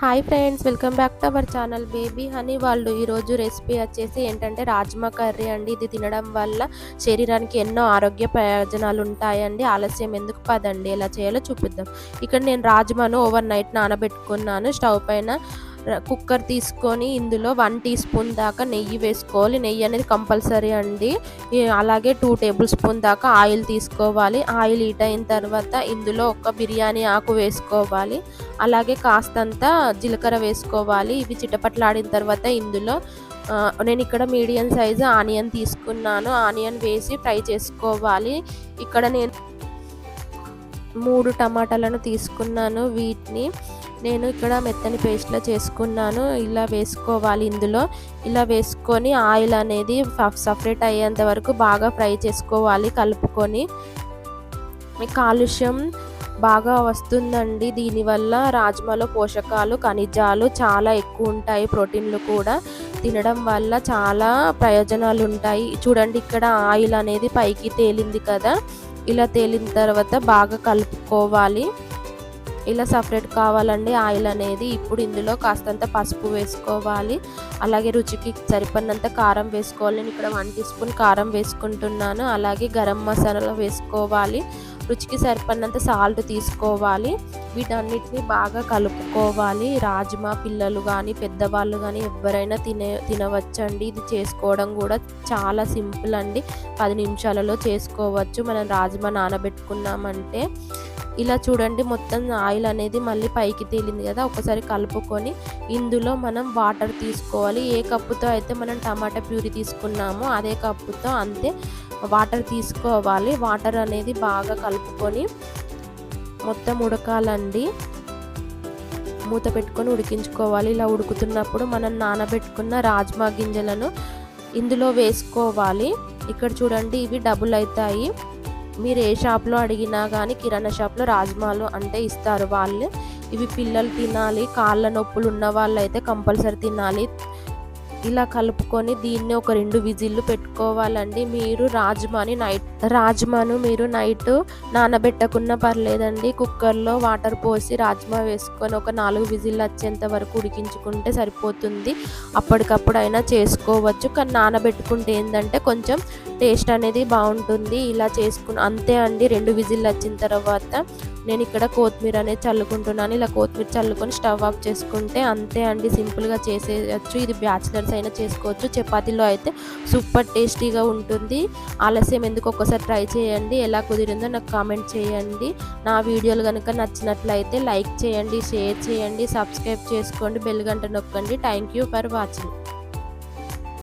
Hi friends welcome back to our channel baby honey. వాళ్ళు ఈరోజు recipe వచ్చేసి ఏంటంటే రాజ్మా కర్రీ అండి. ఇది తినడం వల్ల శరీరానికి ఎన్నో ఆరోగ్య ప్రయోజనాలు ఉంటాయండి. ఆలస్యం ఎందుకు పదండి? ఎలా చేయాలో చూపిద్దాం. ఇక్కడ నేను రాజ్మాను ఓవర్ నైట్ నానబెట్టుకున్నాను. స్టవ్ పైన కుక్కర్ తీసుకొని ఇందులో వన్ టీ స్పూన్ దాకా నెయ్యి వేసుకోవాలి. నెయ్యి అనేది కంపల్సరీ అండి. అలాగే టూ టేబుల్ స్పూన్ దాకా ఆయిల్ తీసుకోవాలి. ఆయిల్ హీట్ అయిన తర్వాత ఇందులో ఒక బిర్యానీ ఆకు వేసుకోవాలి. అలాగే కాస్తంత జీలకర్ర వేసుకోవాలి. ఇవి చిటపట్లాడిన తర్వాత ఇందులో నేను ఇక్కడ మీడియం సైజు ఆనియన్ తీసుకున్నాను. ఆనియన్ వేసి ఫ్రై చేసుకోవాలి. ఇక్కడ నేను మూడు టమాటాలను తీసుకున్నాను వీటిని. నేను ఇక్కడ మెత్తని పేస్ట్లో చేసుకున్నాను. ఇలా వేసుకోవాలి ఇందులో. ఇలా వేసుకొని ఆయిల్ అనేది సపరేట్ అయ్యేంత వరకు బాగా ఫ్రై చేసుకోవాలి కలుపుకొని. కాలుష్యం బాగా వస్తుందండి. దీనివల్ల రాజ్మాలో పోషకాలు ఖనిజాలు చాలా ఎక్కువ ఉంటాయి. ప్రోటీన్లు కూడా తినడం వల్ల చాలా ప్రయోజనాలు ఉంటాయి. చూడండి ఇక్కడ ఆయిల్ అనేది పైకి తేలింది కదా. ఇలా తేలిన తర్వాత బాగా కలుపుకోవాలి. ఇలా సపరేట్ కావాలండి. ఆయిల్ అనేది ఇప్పుడు ఇందులో కాస్తంత పసుపు వేసుకోవాలి. అలాగే రుచికి సరిపడినంత కారం వేసుకోవాలి. నేను ఇక్కడ వన్ టీ స్పూన్ కారం వేసుకుంటున్నాను. అలాగే గరం మసాలా వేసుకోవాలి. రుచికి సరిపడినంత సాల్ట్ తీసుకోవాలి. వీటన్నిటిని బాగా కలుపుకోవాలి. రాజ్మా పిల్లలు కానీ పెద్దవాళ్ళు కానీ ఎవరైనా తినే తినవచ్చండి. ఇది చేసుకోవడం కూడా చాలా సింపుల్ అండి. పది నిమిషాలలో చేసుకోవచ్చు. మనం రాజ్మా నానబెట్టుకున్నామంటే. ఇలా చూడండి మొత్తం ఆయిల్ అనేది మళ్ళీ పైకి తేలింది కదా ఒకసారి కలుపుకొని ఇందులో మనం వాటర్ తీసుకోవాలి. ఏ కప్పుతో అయితే మనం టమాటా ప్యూరీ తీసుకున్నామో అదే కప్పుతో అంతే వాటర్ తీసుకోవాలి. వాటర్ అనేది బాగా కలుపుకొని మొత్తం ఉడకాలండి. మూత పెట్టుకొని ఉడికించుకోవాలి. ఇలా ఉడుకుతున్నప్పుడు మనం నానబెట్టుకున్న రాజ్మా గింజలను ఇందులో వేసుకోవాలి. ఇక్కడ చూడండి ఇవి డబుల్ అవుతాయి. మీరు ఏ షాప్లో అడిగినా కానీ కిరాణా షాప్లో రాజ్మాలు అంటే ఇస్తారు వాళ్ళు. ఇవి పిల్లలు తినాలి కాళ్ళ నొప్పులు ఉన్న వాళ్ళు అయితే కంపల్సరీ తినాలి. ఇలా కలుపుకొని దీన్ని ఒక రెండు విజిల్లు పెట్టుకోవాలండి. మీరు రాజ్మాని నైట్ రాజ్మాను మీరు నైట్ నానబెట్టకున్నా పర్లేదండి. కుక్కర్లో వాటర్ పోసి రాజ్మా వేసుకొని ఒక నాలుగు విజిల్లు వచ్చేంత వరకు ఉడికించుకుంటే సరిపోతుంది. అప్పటికప్పుడు అయినా చేసుకోవచ్చు. కానీ నానబెట్టుకుంటే ఏంటంటే కొంచెం టేస్ట్ అనేది బాగుంటుంది. ఇలా చేసుకుని అంతే అండి. రెండు విజిల్లు వచ్చిన తర్వాత నేను ఇక్కడ కొత్తిమీర అనేది చల్లుకుంటున్నాను. ఇలా కొత్తిమీర చల్లుకొని స్టవ్ ఆఫ్ చేసుకుంటే అంతే అండి. సింపుల్గా చేసేయచ్చు. ఇది బ్యాచిలర్స్ అయినా చేసుకోవచ్చు. చపాతీలో అయితే సూపర్ టేస్టీగా ఉంటుంది. ఆలస్యం ఎందుకు? ఒక్కసారి ట్రై చేయండి. ఎలా కుదిరిందో నాకు కామెంట్ చేయండి. నా వీడియోలు కనుక నచ్చినట్లయితే లైక్ చేయండి షేర్ చేయండి సబ్స్క్రైబ్ చేసుకోండి బెల్ గంట నొక్కండి. Thank you for watching.